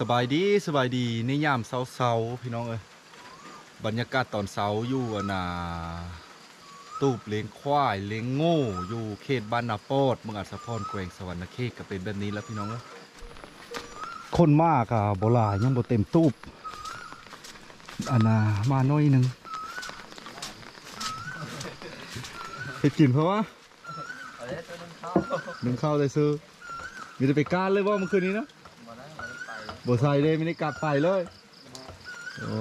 สบายดีสบายดีในยามเช้าๆพี่น้องเอ้ยบรรยากาศตอนเช้าอยู่อะนาตูบเลี้ยงควายเลี้ยงโง่อยู่เขตบ้านนาโปดเมืองอัศพรแขวงสวรรณเขตก็เป็นแบบนี้แล้วพี่น้องเอ้ยคนมากอะโบราณยังบ่เต็มตูบอันนามาน้อยหนึงเฮ็ดกินเพราะว่าหนึ่งข้าวเลยซื้อมีแต่ไปการเลยว่าเมื่อคืนนี้นะ บใส่เลยไม่ได้กัดไปเลยโอ้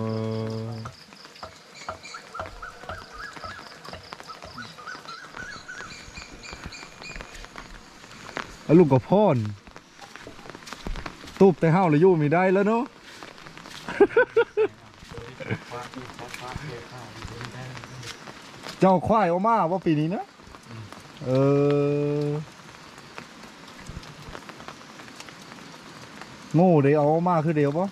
แล้วลุงกับพ่อนตูบแต่ห้าวเลยอยู่ไม่ได้แล้วเนาะเจ้าควายออกมาว่าปีนี้นะเออ ง่เดี๋ยวเอามาคือเดียวปะ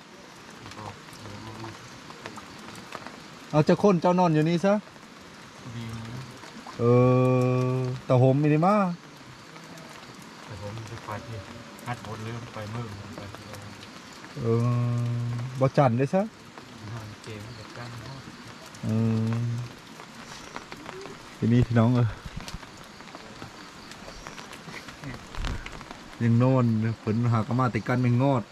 เอาเจะคนเจ้านอนอยู่นี่ซะดีเออแต่ผมมินิมาแต่ผมจะไปที่ฮัดบดเริ่มไปเมื่อไปเออบ่จันได้ซะนอนเกมกับกันเนาะเออทีนี้พี่น้องเออ ยังโนอนฝนหากมาติดกันไม่งอด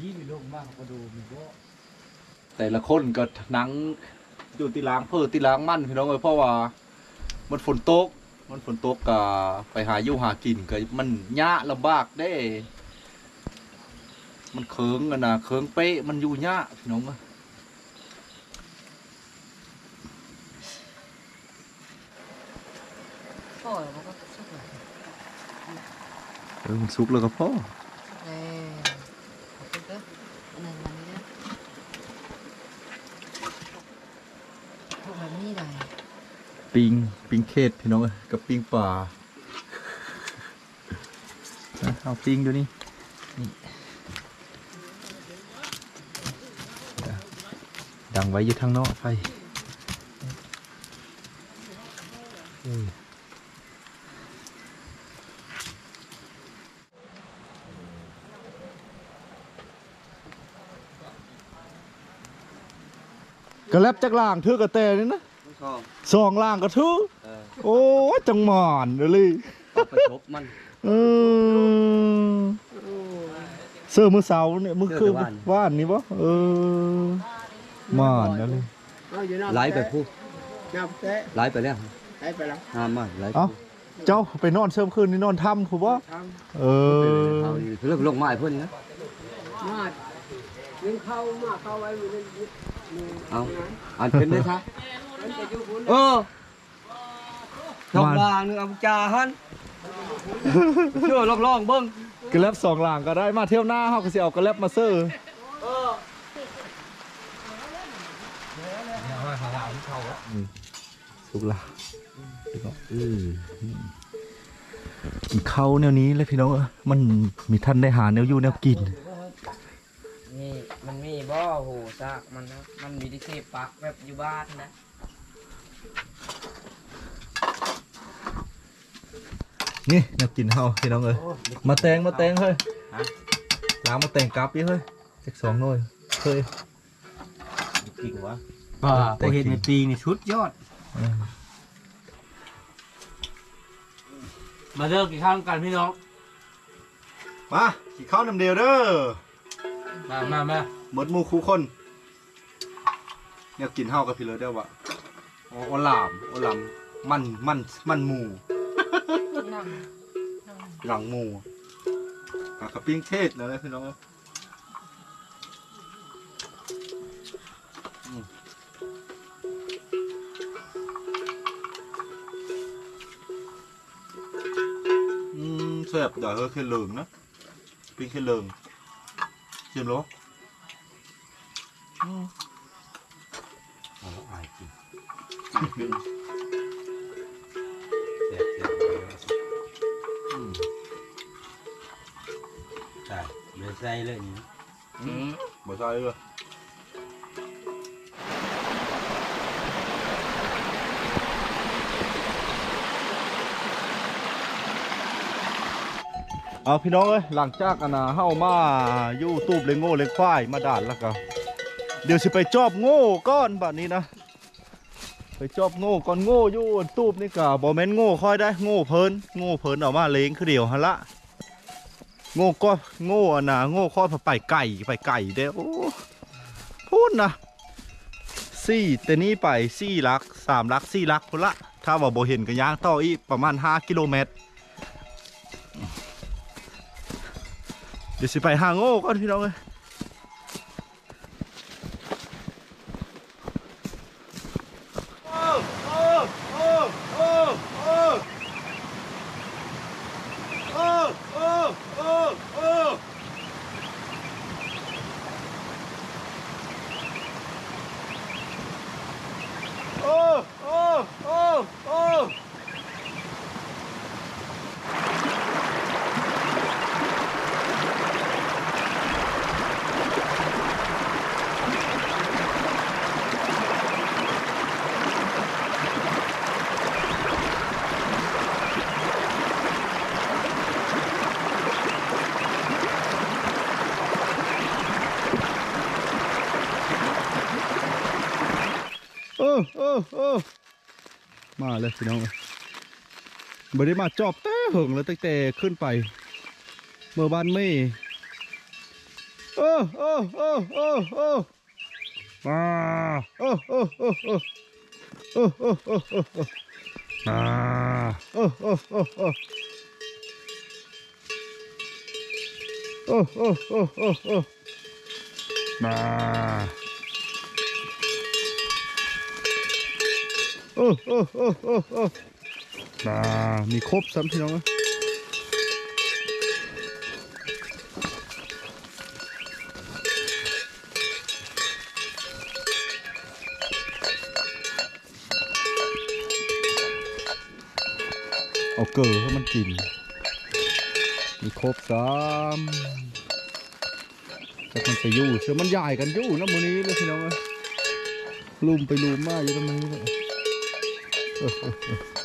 ยี่มีโลกมากก็ดูมีก็แต่ละคนก็นังอยู่ตีล้างเพื่อตีล้างมั่นพี่น้องเอ้ยเพราะว่า มันฝนตก มันฝนตกก็ไปหาอยู่หากินก็มันยะลำบากเด้ มันเคิงกันนะเคิงเป๊ะมันอยู่ยะพี่น้องเอ้ยพ่อมันก็สุกเลยเออมันสุกแล้วก็พ่อเออขอบคุณเด้ออันนั้นมันนี่นะพวกแบบนี้ได้ปิงปิงเขตพี่น้องเอ้ยกับปิงป่านะเอาปิงดูนี่นี่ ดังไว้อยู่ทางนอกไฟเออกระแลบจากล่างถือกระเตนี่นะชอบสองล่างกระทือเออโอ้ยจังหมอนเดยวเลยเอาไปชบมันเออเสื้อมือเสาเนี่ยมือคือเสื้อแต่ว่านนี่ปะเออห มอนเดยวเลยไหลไปพูดน้ำเตะไหลไปแล้วไปไปแล้วห้ามมาไหลไปเอ้าเจ้าไปนอนเชิมคืนนี่นอนทำคือว่าทเออเอาดิเรื่องลงไม้เพิ่นนะำมายิงเข้ามาเข้าไว้อยู่ในยึดมือเอาอันเป็นได้ซะมันจะอยู่บนเออชอบลางนึงเอาจาหันเชื่อลองๆเบิ่งกระแลบสองล่างก็ได้มาเที่ยวหน้าเขาก็สิเอากระแลบมาเสื้ออื สุกละแล้วก็เออกินข้าวแนวนี้เลยพี่น้องเอ้ยมันมีท่านได้หาแนวอยู่แนวกินนี่มันมีบ่อโหซากมันนะมันมีที่เสพปักแบบอยู่บ้านนะนี่แนวกินเฮาพี่น้องเอ้ยมาแตงมาแตงเฮ้ยล้างมาแตงกลับดิเฮ้ยจักสองหน่อยเฮ้ยกิ่งวะ ป่าพอเห็นในปีนี่ชุดยอด มาเลิกกินข้าวกันพี่น้อง มากินข้าวน้ำเดียวเด้อ มามามาหมดหมู่คู่คนแนวกินเฮากับพี่เลยเด้อวะโอ้โอลามโอลาม มันมันมันหมูนั่งหลังหมูอะกับปิ้งเทศนะเลยพี่น้อง มแซ่บเดี๋ยวเฮ้ยคือเหลืองนะ เอาพี่น้องเอ้ยหลังจากอันนะเฮามาอยู่ตูบเลงโง่เลงควายมาด่านแล้วก็เดี๋ยวสิไปจอบโง่ก้อนแบัดนี้นะ ไปจอบโง่ก่อนโง่อยู่ตูบนี่ก็บ่แมนโง่ค่อยได้โง่เพลินโง่เพลินเอามาเลงคือเดียวหั่นละโง่ก็โง่อันนะโง่ค่อยไปไก่ไปไก่เด้อพูดนะสี่แต่นี้ไปสี่ลักสามลักสี่ลักพุละถ้าว่าบ่เห็นก็ย่างต่ออีกประมาณ 5 กิโลเมตร เดี๋ยวสิไปหางโง่ก่อนพี่น้องเลย มาเลยพี่น้องเลยไม่ได้มาจอบแต่หึงแล้วตั้งแต่ขึ้นไป เมื่อบ้านไม่โอ้โอ้โอ้โอ้โอ้มาโอ้โอ้โอ้โอ้โอ้โอ้โอ้โอ้โอ้มาโอ้โอ้โอ้โอ้โอ้โอ้โอ้โอ้โอ้มา โอ้โอ้โอ้โอ้โอ้มามีครบซ้ำพี่น้องเอ้เอาเกลือให้มันกิน มีครบซ้ำจะมันไปอยู่เสือมันใหญ่กันอยู่นะมือนี้เลยพี่น้องเอ้ลุมไปลุมมาอยู่ตรงนี้เลย Ha ha ha.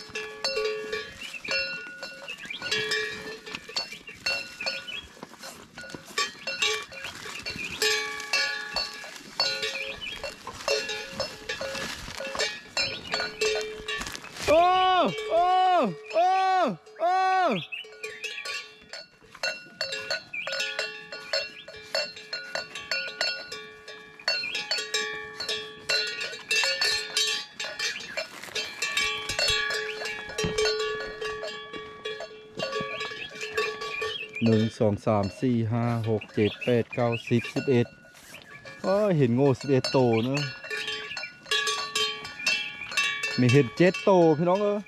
หนึ่งสองสามสี่ห้าหกเจ็ดแปดเก้าสิบสิบเอ็ดเอ้ยเห็นโง่สิบเอ็ดโตเนอะมีเห็นเจ็ดโตพี่น้องเออ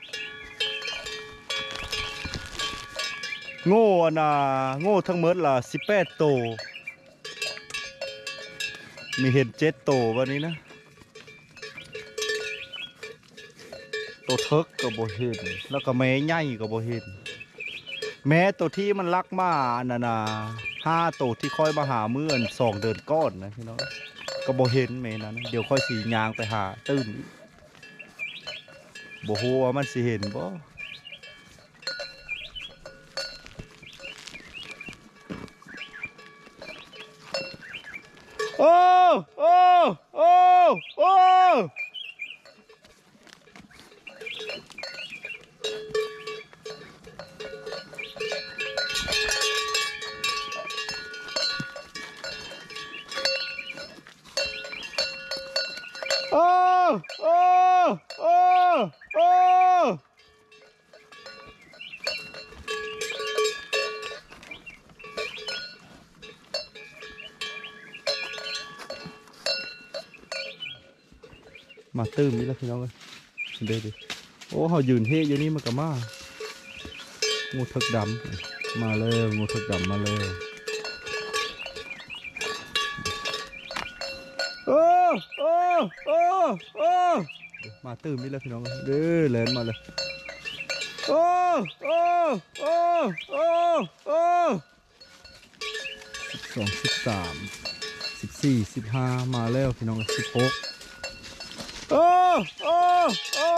โง่นะโง่ทั้งหมดละสิบแปดโต มีเห็นเจ็ดโตวันนี้นะตัวเทิกก็บ่เห็นแล้วก็แม่ใหญ่ก็บ่เห็น แม้ตัวที่มันลักมาน่ะนะห้าตัวที่ค่อยมาหาเมื่อนสองเดินก้อนนะพี่น้องก็บ่เห็นแม่นั้นเดี๋ยวค่อยสียางไปหาตื้มอีกบ่ฮู้ว่ามันสิเห็นบ่โอ้โอ้โอ้โอ้โอ้ โอ้โอ้โอ้มาตื้มนี่แล้วพี่น้องเอ้ยเดี๋ยวดิโอ้เขายืนเฮอยู่นี่มันก็มางูทึกดำมาเลยงูทึกดำมาเลยโอ้ โอ้โอ้มาตื้มนี่แล้วพี่น้องเด้อแลนมาเลยโอ้โอ้โอ้โอ้โอ้สิบสองสิบสามสิบสี่สิบห้ามาแล้วพี่น้องสิบหกโอ้โอ้โอ้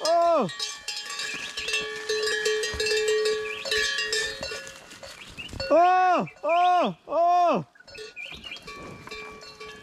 โอ้โอ้โอ้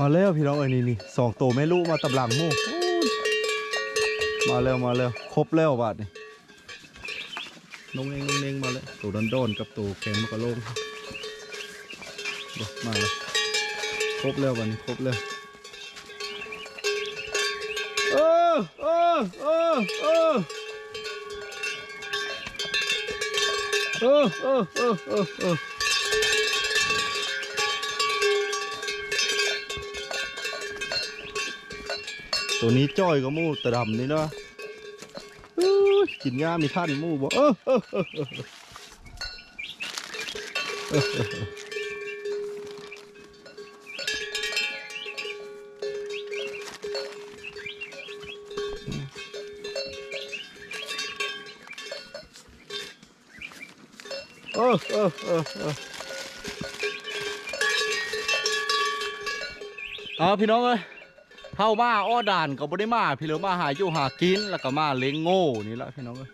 มาแล้วพี่น้องเอ้ยนี่นี่สองตัวแม่ลูกมาตำหลังมู่มาแล้วมาแล้วครบแล้วบาดนี่นงเองนงเองมาแล้วตัวดอนโดนกับตัวแข็งมันก็โลงเดี๋ยวมาแล้วครบแล้วบาดนี้ครบแล้วเออเออเออเออเออเออเออเออ ตัวนี้จ้อยก็มู่ตะดำนี่เนาะกินง่ามีท่านมู่บอกเออเออเออเออเอาพี่น้องเลย เข้ามาอ้อด่านก็บ่ได้มา พี่เหลือมาหาอยู่หากินแล้วก็มาเลี้ยงโง่นี่แหละพี่น้องเอ้ย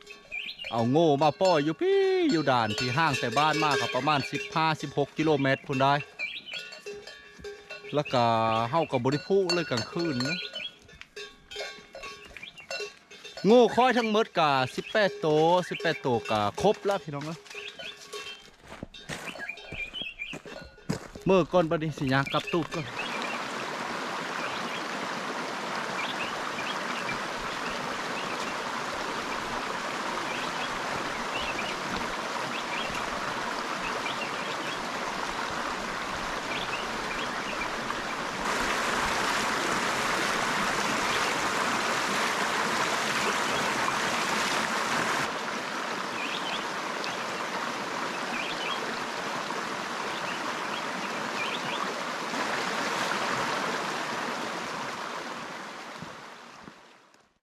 เอาโง่มาป้อยอยู่พี่อยู่ด่านที่ห้างแต่บ้านมากก็ประมาณ 15 16 กิโลเมตรพุ่นได้ แล้วก็เฮากับบริพูเลยกลางคืนนะโง่ค่อยทั้งหมดกะ18 โตว18 โตวกะครบแล้วพี่น้องเอ้ยเมื่อก่อนบัดนี้สิยางกลับตูบก็